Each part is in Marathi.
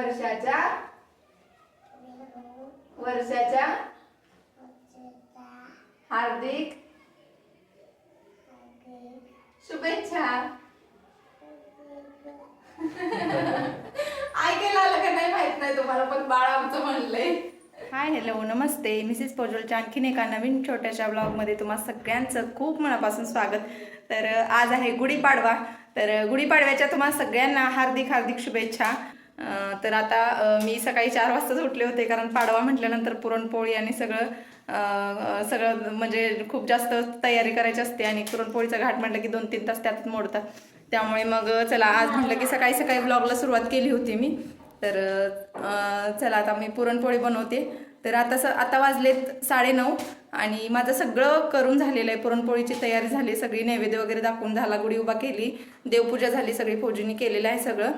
वर्षाच्या वर्षाच्या हार्दिक शुभेच्छा. ऐकायला आलं का? नाही माहीत नाही तुम्हाला पण बाळ आमचं म्हणलंय. हाय हॅलो नमस्ते. मिसेस पोजलच्या आणखीन एका नवीन छोट्याशा ब्लॉगमध्ये तुम्हा सगळ्यांचं खूप मनापासून स्वागत. तर आज आहे गुढीपाडवा. तर गुढीपाडव्याच्या तुम्हा सगळ्यांना हार्दिक हार्दिक शुभेच्छा. तर आता मी सकाळी चार वाजताच उठले होते कारण पाडवा म्हटल्यानंतर पुरणपोळी आणि सगळं सगळं म्हणजे खूप जास्त तयारी करायची असते आणि पुरणपोळीचा घाट म्हटलं की दोन तीन तास त्यातच मोडतात. त्यामुळे मग चला आज म्हटलं की सकाळी सकाळी ब्लॉगला सुरुवात केली होती मी. तर चला आता मी पुरणपोळी बनवते. तर आता स आता वाजलेत साडेनऊ आणि माझं सगळं करून झालेलं आहे. पुरणपोळीची तयारी झाली सगळी नैवेद्य वगैरे दाखवून झाला गुढी उभा केली देवपूजा झाली सगळी फौजींनी केलेलं आहे सगळं.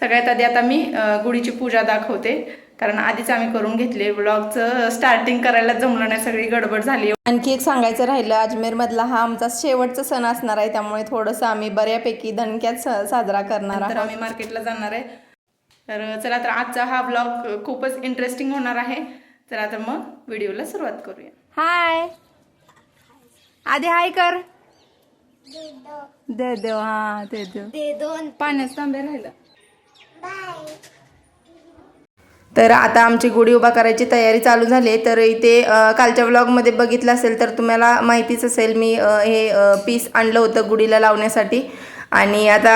सगळ्यात आधी आता मी गुढीची पूजा दाखवते. कारण आधीच आम्ही करून घेतली. ब्लॉगचं स्टार्टिंग करायला जमलं नाही. सगळी गडबड झाली. आणखी एक सांगायचं राहिलं अजमेरमधला हा आमचा शेवटचा सण असणार आहे. त्यामुळे थोडंसं आम्ही बऱ्यापैकी दणक्यात सा- साजरा करणार आहोत. आम्ही मार्केटला जाणार आहे. तर चला तर आजचा हा ब्लॉग खूपच इंटरेस्टिंग होणार आहे. तर मग व्हिडिओला सुरुवात करूया. हाय. आधी हाय कर. दे देव हा दे देव दोन. पाण्यात तांबे राहिलं. तर आता आमची गुढी उभा करायची तयारी चालू झाली आहे. तर इथे कालच्या व्लॉगमध्ये बघितलं असेल तर तुम्हाला माहितीच असेल मी हे पीस आणलं होतं गुढीला लावण्यासाठी. आणि आता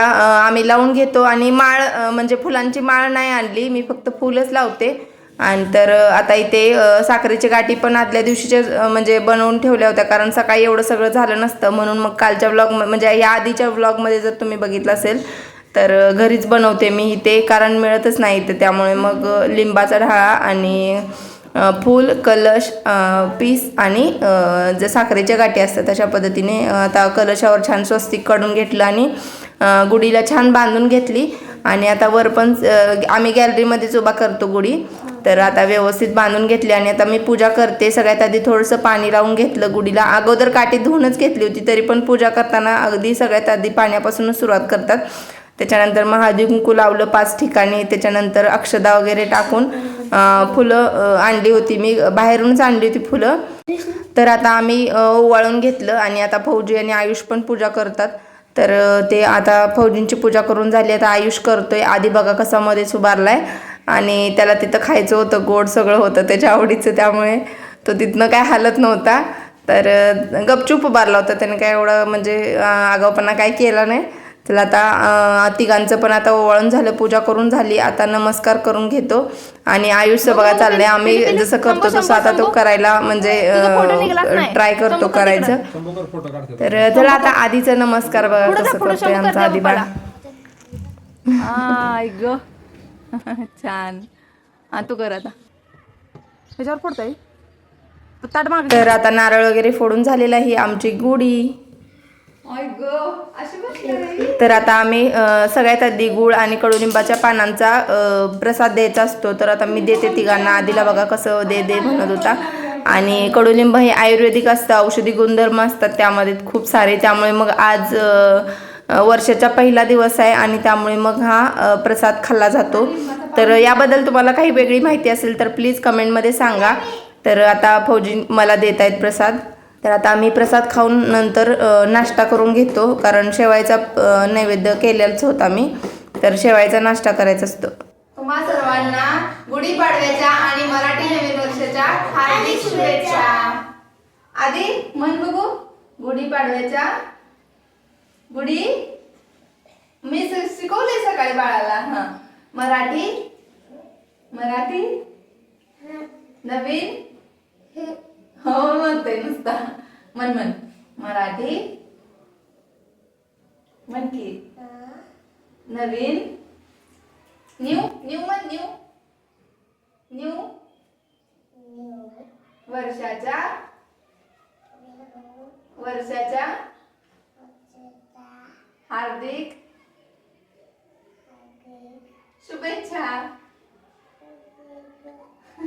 आम्ही लावून घेतो आणि माळ म्हणजे फुलांची माळ नाही आणली. मी फक्त फुलच लावते. आणि तर आता इथे साखरेची गाठी पण आदल्या दिवशीच्या म्हणजे बनवून ठेवल्या होत्या. कारण सकाळी एवढं सगळं झालं नसतं. म्हणून मग कालच्या व्लॉग म्हणजे या आधीच्या व्लॉगमध्ये जर तुम्ही बघितलं असेल तर घरीच बनवते मी इथे. कारण मिळतच नाही इथे. त्यामुळे मग लिंबाचा ढाळा आणि फूल कलश पीस आणि जे साखरेच्या गाठी असतात तशा पद्धतीने आता कलशावर छान स्वस्तिक काढून घेतलं आणि गुढीला छान बांधून घेतली. आणि आता वर पण आम्ही गॅलरीमध्येच उभा करतो गुढी. तर आता व्यवस्थित बांधून घेतली आणि आता मी पूजा करते. सगळ्यात आधी थोडंसं पाणी लावून घेतलं गुढीला अगोदर काठी धुवूनच घेतली होती तरी पण पूजा करताना अगदी सगळ्यात आधी पाण्यापासूनच सुरुवात करतात. त्याच्यानंतर महादेव कुंकू लावलं पाच ठिकाणी. त्याच्यानंतर अक्षदा वगैरे टाकून फुलं आणली होती. मी बाहेरूनच आणली होती फुलं. तर आता आम्ही ओवाळून घेतलं आणि आता फौजी आणि आयुष पण पूजा करतात. तर ते आता फौजींची पूजा करून झाली. आता आयुष करतोय. आधी बघा कसा मध्येच उभारलाय. आणि त्याला तिथं खायचं होतं गोड सगळं होतं त्याच्या आवडीचं त्यामुळे तो तिथनं काय हालत नव्हता. तर गपचूप उभारला होता. त्याने काय एवढं म्हणजे आगाऊपणा काय केला नाही. चला आता तिघांचं पण आता ओवाळून झालं पूजा करून झाली. आता नमस्कार करून घेतो. आणि आयुष्य बघा चाललंय. आम्ही जसं करतो तसं आता तो करायला म्हणजे ट्राय करतो करायचं. तर चला आता आधीचा नमस्कार बघा कसं करतोय आमचा आधी बाळा आय ग. छान. हा तू कर आता. त्याच्यावर पडतोय ताट माग. तर आता नारळ वगैरे फोडून झालेला ही आमची गुढी. तर आता आम्ही सगळ्यात आधी गुळ आणि कडुलिंबाच्या पानांचा प्रसाद द्यायचा असतो. तर आता मी देते तिघांना. आधीला बघा कसं दे दे म्हणत होता. आणि कडुलिंब हे आयुर्वेदिक असतं औषधी गुणधर्म असतात त्यामध्ये खूप सारे. त्यामुळे मग आज वर्षाचा पहिला दिवस आहे आणि त्यामुळे मग हा प्रसाद खाल्ला जातो. तर याबद्दल तुम्हाला काही वेगळी माहिती असेल तर प्लीज कमेंटमध्ये सांगा. तर आता फौजी मला देत आहेत प्रसाद. तर आता आम्ही प्रसाद खाऊन नंतर नाश्ता करून घेतो. कारण शेवायचा नैवेद्य केलेलाच होता मी तर शेवायचा नाश्ता करायचा असतो. तुम्हा सर्वांना गुढीपाडव्याच्या आणि मराठी नवीन वर्षाच्या हार्दिक शुभेच्छा. आधी म्हण बघू. गुढीपाडव्याच्या गुढी? मी शिकवले सकाळी बाळाला हा. मराठी? मराठी? नवीन? हो म्हणतोय नुसता. मन मन मराठी? म्हण की. नवीन? न्यू? न्यू मन न्यू. न्यू? वर्षाच्या? वर्षाच्या? हार्दिक शुभेच्छा.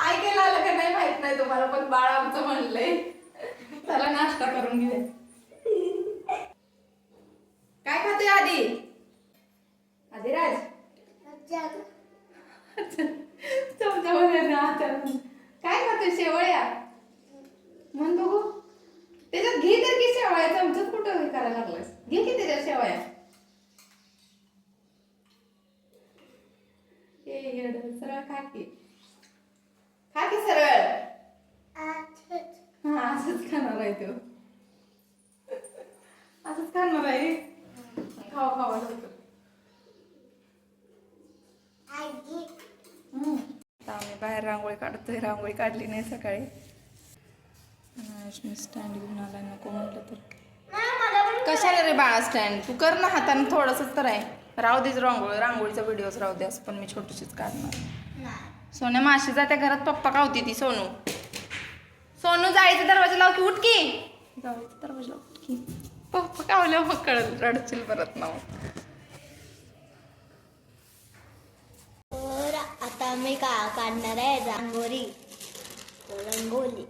ऐकायला आलं का नाही माहीत नाही तुम्हाला पण बाळ आमचं म्हणलंय. चला नाश्ता करून घे काय खाते आधी आधी राज खा की खा की सरळ हा असंच खाणार आहे तो. असंच खाणार आहे. खावा खावा. आता आम्ही बाहेर रांगोळी काढतोय. रांगोळी काढली नाही सकाळी. स्टँड घेऊन आला नको म्हटलं तर. कशाला रे बाळा स्टँड तू कर ना हाताने थोडंसंच तर आहे. राहू देच रांगोळी. रांगोळीचा व्हिडिओच राहू दे असं पण मी छोटीशीच काढणार. सोन्या माशी जात्या घरात पप्पा का होती ती सोनू. सोनू जायचं दरवाजा लाव की उठ की. जायचं दरवाजा लाव उठ की पप्पा कावल्या मग कळल रडशील परत नाव तर आता मी का काढणार आहे रांगोळी? रंगोली.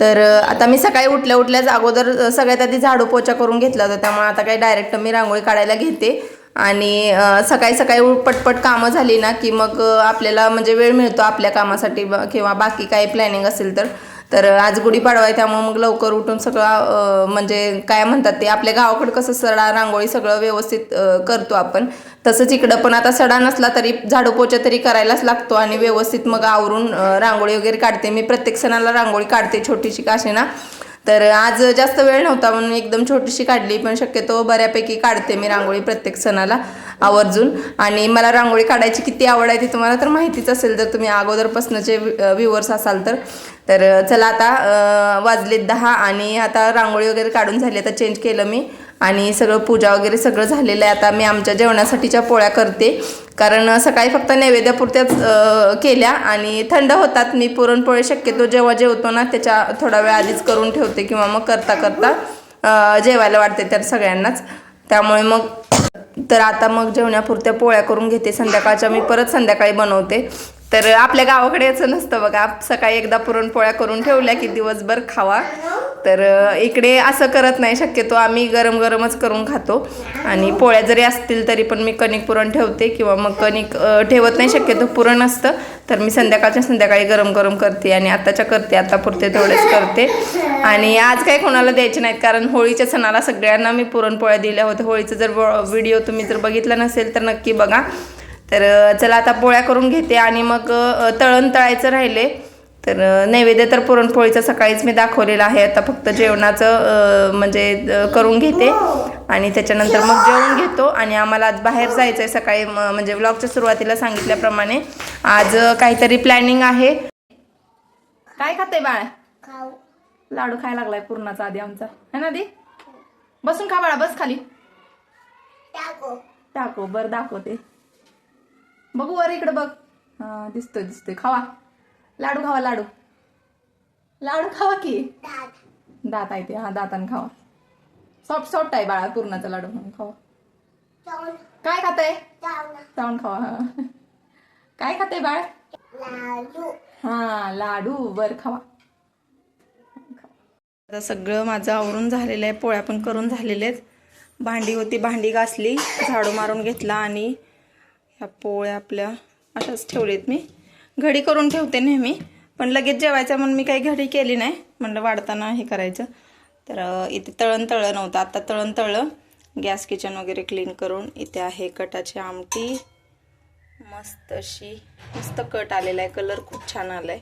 तर आता मी सकाळी उठल्या उठल्याच अगोदर सगळ्यात आधी झाडू पोचा करून घेतला होता त्यामुळे आता काही डायरेक्ट मी रांगोळी काढायला घेते. आणि सकाळी सकाळी पटपट कामं झाली ना की मग आपल्याला म्हणजे वेळ मिळतो आपल्या कामासाठी किंवा बाकी काही प्लॅनिंग असेल तर तर आज गुढीपाडवा आहे त्यामुळे मग लवकर उठून सगळं म्हणजे काय म्हणतात ते आपल्या गावाकडं कसं सडा रांगोळी सगळं व्यवस्थित करतो आपण. तसंच इकडं पण आता सडा नसला तरी झाडू पोचा तरी करायलाच लागतो आणि व्यवस्थित मग आवरून रांगोळी वगैरे काढते. मी प्रत्येक सणाला रांगोळी काढते छोटीशी काशी ना तर आज जास्त वेळ नव्हता म्हणून एकदम छोटीशी काढली पण शक्यतो बऱ्यापैकी काढते मी रांगोळी प्रत्येक सणाला. आवर्जून. आणि मला रांगोळी काढायची किती आवड आहे ती तुम्हाला तर माहितीच असेल जर तुम्ही अगोदरपासूनचे व्ह्युअर्स असाल तर. तर चला आता वाजलेत दहा आणि आता रांगोळी वगैरे काढून झाली आता चेंज केलं मी. आणि सगळं पूजा वगैरे सगळं झालेलं आहे. आता मी आमच्या जेवणासाठीच्या पोळ्या करते. कारण सकाळी फक्त नैवेद्यापुरत्याच केल्या आणि थंड होतात. मी पुरणपोळी शक्यतो जेव्हा जेवतो ना त्याच्या थोडा वेळ आधीच करून ठेवते किंवा मग करता करता जेवायला वाटते तर सगळ्यांनाच. त्यामुळे मग तर आता मग जेवण्यापुरत्या पोळ्या करून घेते. संध्याकाळच्या मी परत संध्याकाळी बनवते. तर आपल्या गावाकडे याचं नसतं बघा. सकाळी एकदा पुरणपोळ्या करून ठेवल्या की दिवसभर खावा. तर इकडे असं करत नाही शक्यतो. आम्ही गरम गरमच करून खातो. आणि पोळ्या जरी असतील तरी पण मी कणिक पुरण ठेवते किंवा मग कणिक ठेवत नाही शक्यतो. पुरण असतं. तर मी संध्याकाळच्या संध्याकाळी गरम गरम करते आणि आत्ताच्या करते. आता पुरते तेवढेच करते. आणि आज काही कोणाला द्यायचे नाहीत. कारण होळीच्या सणाला सगळ्यांना मी पुरणपोळ्या दिल्या होत्या. होळीचं जर व्हिडिओ तुम्ही जर बघितला नसेल तर नक्की बघा. तर चला आता पोळ्या करून घेते आणि मग तळण तळायचं राहिले. तर नैवेद्य तर पुरणपोळीचं सकाळीच मी दाखवलेलं आहे. आता फक्त जेवणाचं म्हणजे करून घेते. आणि त्याच्यानंतर मग जेवण घेतो. आणि आम्हाला आज बाहेर जायचं आहे सकाळी म्हणजे व्लॉगच्या सुरुवातीला सांगितल्याप्रमाणे. आज काहीतरी प्लॅनिंग आहे. काय खाते बाळ? लाडू खायला लागलाय पूर्णाचा आधी आमचा. है ना आधी? बसून खा बाळा बस खाली. टाको. दाखव बर दाखवते. बघू वर इकडे बघ. हा दिसतोय दिसतोय. खावा. लाडू खावा लाडू. लाडू खावा की? दात. दात आहे ते. हा दातान खावा. सॉफ्ट सॉफ्ट आहे बाळा पूर्णाचा लाडू म्हणून. खावा. काय खाताय? चावून चावून खावा. हा. काय खाताय बाळ? लाडू. हा लाडू. वर खावा. आता सगळं माझं आवरून झालेलं आहे. पोळ्या पण करून झालेल्या आहेत. भांडी होती भांडी घासली. झाडू मारून घेतला आणि ह्या पोळ्या आपल्या अशाच ठेवलेत मी. घडी करून ठेवते नेहमी पण लगेच जेवायचं म्हणून मी काही घडी केली नाही. म्हणलं वाढताना हे करायचं. तर इथे तळण तळलं नव्हतं आता तळण तळलं गॅस किचन वगैरे क्लीन करून इथे आहे कटाची आमटी. मस्त अशी मस्त कट आलेला आहे. कलर खूप छान आला आहे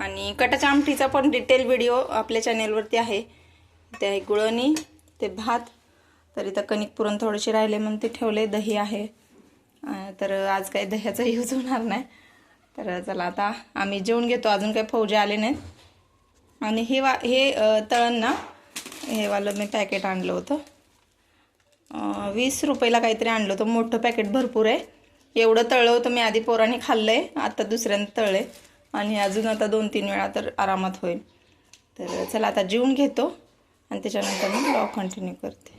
आणि कटाच्या आमटीचा पण डिटेल व्हिडिओ आपल्या चॅनेलवरती आहे. ते आहे गुळणी ते भात. तर इथं कणिक पुरण थोडेसे राहिले म्हणून ते ठेवले. दही आहे. तर आज काही दह्याचा यूज होणार नाही. तर चला आता आम्ही जेवून घेतो. अजून काही फौजे आले नाहीत. आणि हे वा हे तळण ना हे वालं मी पॅकेट आणलं होतं. वीस रुपयाला काहीतरी आणलं होतं. मोठं पॅकेट भरपूर आहे. एवढं तळलं होतं मी आधी पोराने खाल्लं आहे आता दुसऱ्यांदा तळले आणि अजून आता दोन तीन वेळा तर आरामात होईल. तर चला आता जेवून घेतो. आणि त्याच्यानंतर मी लॉ कंटिन्यू करते.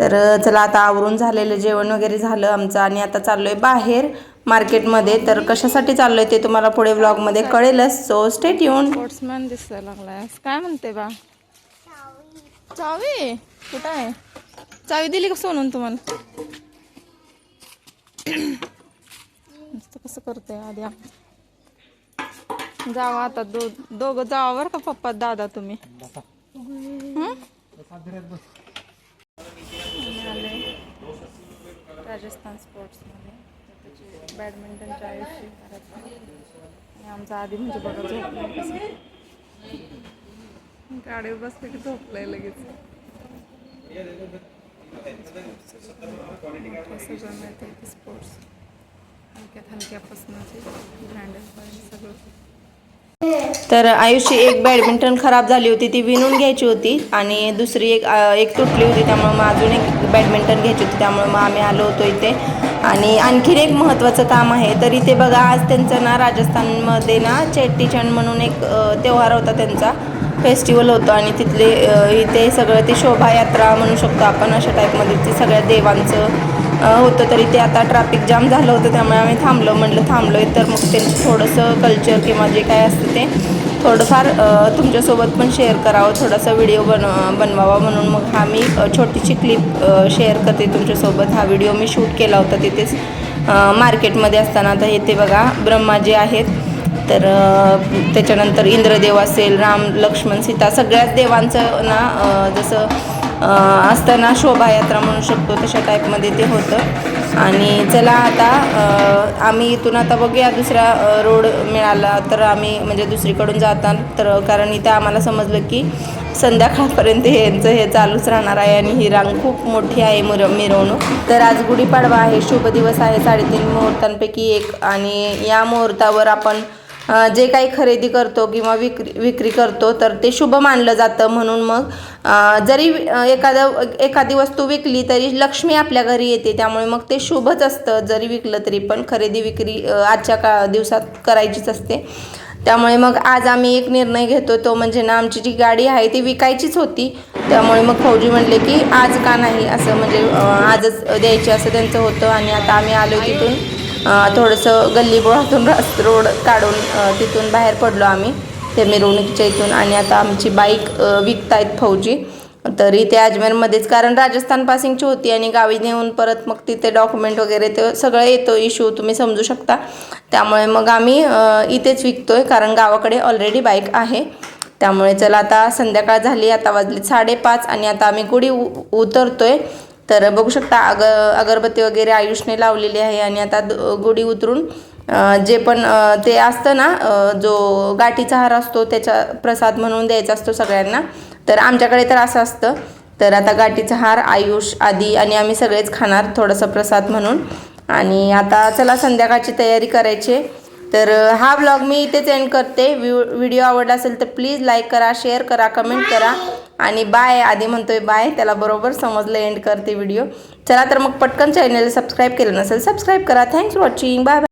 तर चला आता आवरून झालेलं जेवण वगैरे झालं आमचं आणि आता चाललोय बाहेर मार्केटमध्ये. तर कशासाठी चाललोय ते तुम्हाला पुढे व्लॉगमध्ये कळेलच. सो स्टेट येऊन स्पोर्ट्समॅन दिसायला लागलाय. काय म्हणते बा? चावी. कुठं आहे? चावी दिली का सोनून तुम्हाला? मस्त कसं करते आधी आप- जावा आता दो दोघं जावा बरं का पप्पा दादा तुम्ही? हं? आम्ही आलोय राजस्थान स्पोर्ट्समध्ये. आमचे बॅडमिंटनच्या आयुष्य करत आणि आमचा आधी म्हणजे बघा झोपलं गाडी गाडीवर बसले की झोपलंय लगेच. कसं मिळतं इथे स्पोर्ट्स हलक्यात हलक्यापासून ब्रँडेड सगळं. तर आयुषी एक बॅडमिंटन खराब झाली होती ती विणून घ्यायची होती आणि दुसरी एक एक तुटली होती त्यामुळे मग अजून एक बॅडमिंटन घ्यायची होती त्यामुळे मग आम्ही आलो होतो इथे. आणि आणखीन एक महत्त्वाचं काम आहे तर इथे बघा आज त्यांचं ना राजस्थानमध्ये ना चेट्टीचंड म्हणून एक त्योहार होता त्यांचा. फेस्टिवल होतं आणि तिथले इथे सगळं ते शोभायात्रा म्हणू शकतो आपण अशा टाईपमध्ये ते सगळ्या देवांचं होतं. तरी ते आता ट्रॅफिक जाम झालं होतं त्यामुळे आम्ही थांबलो म्हटलं थांबलो आहे तर मग त्यांचं थोडंसं कल्चर किंवा जे काय असतं ते थोडंफार तुमच्यासोबत पण शेअर करावं थोडासा व्हिडिओ बन बनवावा म्हणून मग हा मी छोटीशी क्लिप शेअर करते तुमच्यासोबत. हा व्हिडिओ मी शूट केला होता तिथेच मार्केटमध्ये असताना. आता इथे बघा ब्रह्माजी आहेत. तर त्याच्यानंतर इंद्रदेव असेल राम लक्ष्मण सीता सगळ्याच देवांचं ना जसं असताना असतं ना शोभायात्रा म्हणू शकतो तशा टाईपमध्ये ते होतं. आणि चला आता आम्ही इथून आता बघूया दुसरा रोड मिळाला तर आम्ही म्हणजे दुसरीकडून जातात तर कारण इथे आम्हाला समजलं की संध्याकाळपर्यंत यांचं हे चालूच राहणार आहे आणि ही रांग खूप मोठी आहे मिर मिरवणूक. तर आज गुढीपाडवा आहे शुभ दिवस आहे साडेतीन मुहूर्तांपैकी एक. आणि या मुहूर्तावर आपण जे काही खरेदी करतो किंवा विक्री विक्री करतो तर ते शुभ मानलं जातं. म्हणून मग जरी एखादं एखादी वस्तू विकली तरी लक्ष्मी आपल्या घरी येते. त्यामुळे मग ते शुभच असतं. जरी विकलं तरी पण खरेदी विक्री आजच्या का दिवसात करायचीच असते. त्यामुळे मग आज आम्ही एक निर्णय घेतो. तो म्हणजे ना आमची जी गाडी आहे ती विकायचीच होती. त्यामुळे मग फौजी म्हणले की आज का नाही? असं म्हणजे आजच द्यायची असं त्यांचं होतं. आणि आता आम्ही आलो तिथून. थोडंसं गल्लीबोळातून रस रोड काढून तिथून बाहेर पडलो आम्ही ते मिरवणुकीच्या इथून. आणि आता आमची बाईक विकत विकतायत फौजी. तर इथे अजमेरमध्येच कारण राजस्थान पासिंगची होती आणि गावी नेऊन परत मग तिथे डॉक्युमेंट वगैरे ते सगळं येतो इश्यू तुम्ही समजू शकता. त्यामुळे मग आम्ही इथेच इथेच विकतोय कारण गावाकडे ऑलरेडी बाईक आहे. त्यामुळे चला आता संध्याकाळ झाली आता वाजली साडेपाच आणि आता आम्ही गुढी उ उतरतोय. तर बघू शकता अग अगरबत्ती वगैरे आयुषने लावलेली आहे आणि आता द- गुढी उतरून जे पण ते असतं ना जो गाठीचा हार असतो त्याचा प्रसाद म्हणून द्यायचा असतो सगळ्यांना. तर आमच्याकडे तर असं असतं. तर आता गाठीचा हार आयुष आदी आणि आम्ही सगळेच खाणार थोडासा प्रसाद म्हणून. आणि आता चला संध्याकाळची तयारी करायची. आहे. तर हा ब्लॉग मी इथेच एंड करते. व्हिडिओ आवडला असेल तर प्लीज लाईक करा शेअर करा कमेंट करा. आणि बाय आधी म्हणतोय बाय त्याला बरोबर समजलं एंड करते व्हिडिओ चला तर मग पटकन चॅनल सबस्क्राईब केलं नसेल सबस्क्राईब करा. Thanks for watching bye bye